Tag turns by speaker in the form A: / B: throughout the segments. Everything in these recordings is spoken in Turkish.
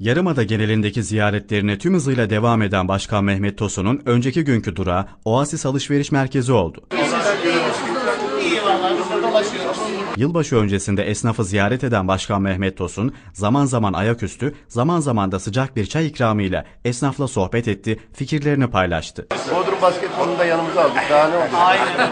A: Yarımada genelindeki ziyaretlerine tüm hızıyla devam eden Başkan Mehmet Tosun'un önceki günkü durağı Oasis Alışveriş Merkezi oldu. Yılbaşı öncesinde esnafı ziyaret eden Başkan Mehmet Tosun, zaman zaman ayaküstü, zaman zaman da sıcak bir çay ikramıyla esnafla sohbet etti, fikirlerini paylaştı.
B: Bodrum basketbolunu da yanımıza aldık. Daha ne oldu?
C: Aynen.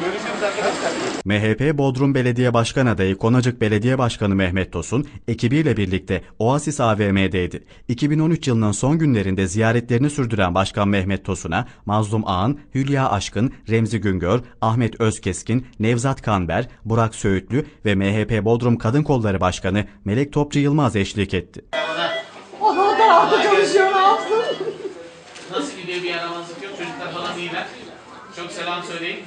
C: Görüşürüz arkadaşlar.
A: MHP Bodrum Belediye Başkan adayı Konacık Belediye Başkanı Mehmet Tosun, ekibiyle birlikte Oasis AVM'deydi. 2013 yılının son günlerinde ziyaretlerini sürdüren Başkan Mehmet Tosun'a Mazlum Ağan, Hülya Aşkın, Remzi Güngör, Ahmet Özkeskin, Nevzat Kanber, Burak Söğütlü ve MHP Bodrum Kadın Kolları Başkanı Melek Topçu Yılmaz eşlik etti.
D: O da tarafta çalışıyor ne yapsın?
C: Nasıl gidiyor bir yaramazlık yok. Çocuklar falan iyiler. Çok selam söyleyin.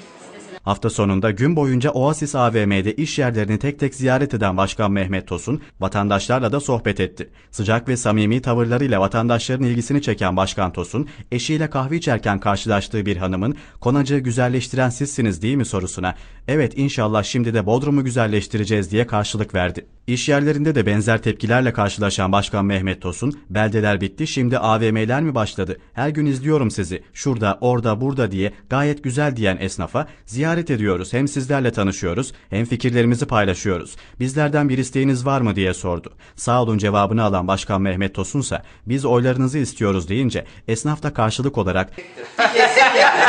A: Hafta sonunda gün boyunca Oasis AVM'de iş yerlerini tek tek ziyaret eden Başkan Mehmet Tosun, vatandaşlarla da sohbet etti. Sıcak ve samimi tavırlarıyla vatandaşların ilgisini çeken Başkan Tosun, eşiyle kahve içerken karşılaştığı bir hanımın konacığı güzelleştiren sizsiniz değil mi sorusuna, evet inşallah şimdi de Bodrum'u güzelleştireceğiz diye karşılık verdi. İş yerlerinde de benzer tepkilerle karşılaşan Başkan Mehmet Tosun, beldeler bitti şimdi AVM'ler mi başladı? Her gün izliyorum sizi. Şurada, orada, burada diye gayet güzel diyen esnafa ziyaret ediyoruz. Hem sizlerle tanışıyoruz hem fikirlerimizi paylaşıyoruz. Bizlerden bir isteğiniz var mı diye sordu. Sağ olun cevabını alan Başkan Mehmet Tosun ise biz oylarınızı istiyoruz deyince esnaf da karşılık olarak
E: Kesin yani.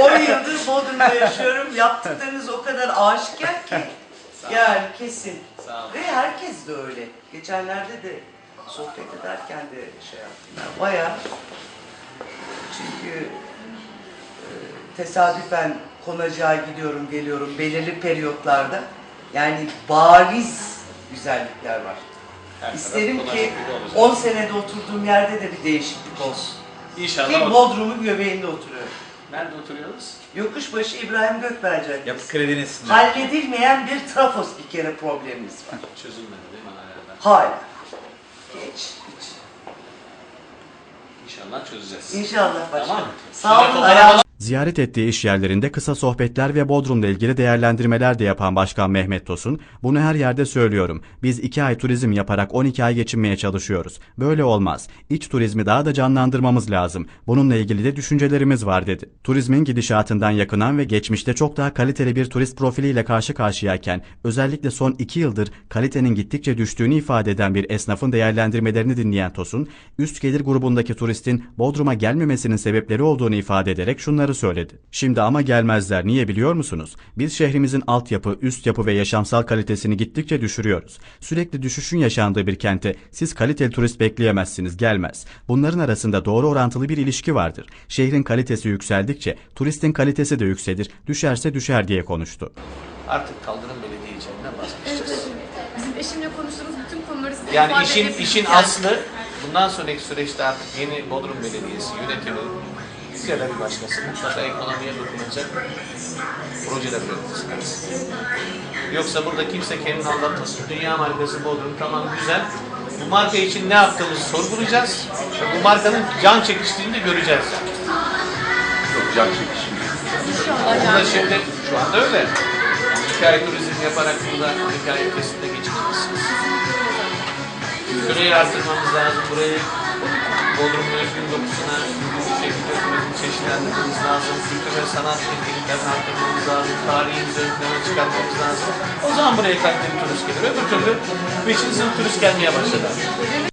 E: 10 yıldır Bodrum'da yaşıyorum. Yaptıklarınız o kadar aşikar ki. Yani kesin.
C: Sağ.
E: Ve herkes de öyle. Geçenlerde de sohbet ederken de şey yaptım. Yani bayağı çünkü e, tesadüfen konacığa gidiyorum geliyorum belirli periyotlarda. Yani bariz güzellikler var.
C: Her
E: İsterim
C: taraf
E: ki
C: konacak gibi olacak.
E: 10 senede oturduğum yerde de bir değişiklik olsun.
C: İnşallah.
E: Ki
C: olur.
E: Bodrum'un göbeğinde oturuyorum.
C: Nerede oturuyoruz?
E: Yokuşbaşı İbrahim Gökbel Caddesi.
F: Yapı kredinin üstünde.
E: Halledilmeyen bir trafos bir kere problemimiz var.
C: Çözülmedi değil mi hala?
E: Hala. Geç, hiç.
C: İnşallah çözeceğiz.
E: İnşallah başkanım.
C: Tamam.
E: Sağ olun. Ayağınıza
A: Ziyaret ettiği iş yerlerinde kısa sohbetler ve Bodrum'la ilgili değerlendirmeler de yapan Başkan Mehmet Tosun, bunu her yerde söylüyorum. Biz 2 ay turizm yaparak 12 ay geçinmeye çalışıyoruz. Böyle olmaz. İç turizmi daha da canlandırmamız lazım. Bununla ilgili de düşüncelerimiz var dedi. Turizmin gidişatından yakınan ve geçmişte çok daha kaliteli bir turist profiliyle karşı karşıyayken, özellikle son 2 yıldır kalitenin gittikçe düştüğünü ifade eden bir esnafın değerlendirmelerini dinleyen Tosun, üst gelir grubundaki turistin Bodrum'a gelmemesinin sebepleri olduğunu ifade ederek şunları söyledi. Şimdi ama gelmezler. Niye biliyor musunuz? Biz şehrimizin altyapı, üst yapı ve yaşamsal kalitesini gittikçe düşürüyoruz. Sürekli düşüşün yaşandığı bir kente siz kaliteli turist bekleyemezsiniz, gelmez. Bunların arasında doğru orantılı bir ilişki vardır. Şehrin kalitesi yükseldikçe turistin kalitesi de yükselir, düşerse düşer diye konuştu.
C: Artık kaldırım belediye içeriğinden vazgeçeceğiz.
G: Bizim eşimle konuştuğumuz bütün konuları size
C: Yani
G: ifade
C: işin işin aslı bundan sonraki süreçte artık yeni Bodrum Belediyesi yönetimi biz ya da bir başkası mutlaka ekonomiye dokunacak projeler üretmesi Yoksa burada kimse kendini aldatmasın. Dünya markası Bodrum tamam güzel. Bu marka için ne yaptığımızı sorgulayacağız. Bu markanın can çekiştiğini de göreceğiz.
B: Can çekişimi.
C: Burada şimdi şu anda öyle. Hikaye turizm yaparak burada hikaye ülkesinde geçinemezsiniz. Şurayı artırmamız lazım. Burayı Bodrum'un özgün dokusuna bir şekilde çeşitlendirmemiz lazım. Kültür ve sanat etkinliklerini arttırmamız lazım. Tarihimizi ön plana çıkartmamız lazım. O zaman buraya kaliteli turist gelir. Öbür türlü beşinci turist gelmeye başladı.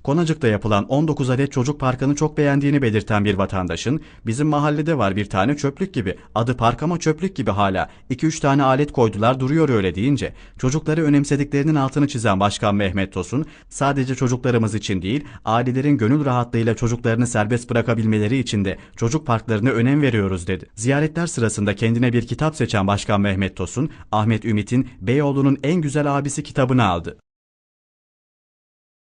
A: Konacık'ta yapılan 19 adet çocuk parkını çok beğendiğini belirten bir vatandaşın, bizim mahallede var bir tane çöplük gibi, adı park ama çöplük gibi hala, 2-3 tane alet koydular duruyor öyle deyince, çocukları önemsediklerinin altını çizen Başkan Mehmet Tosun, sadece çocuklarımız için değil, ailelerin gönül rahatlığıyla çocuklarını serbest bırakabilmeleri için de çocuk parklarına önem veriyoruz dedi. Ziyaretler sırasında kendine bir kitap seçen Başkan Mehmet Tosun, Ahmet Ümit'in Beyoğlu'nun en güzel abisi kitabını aldı.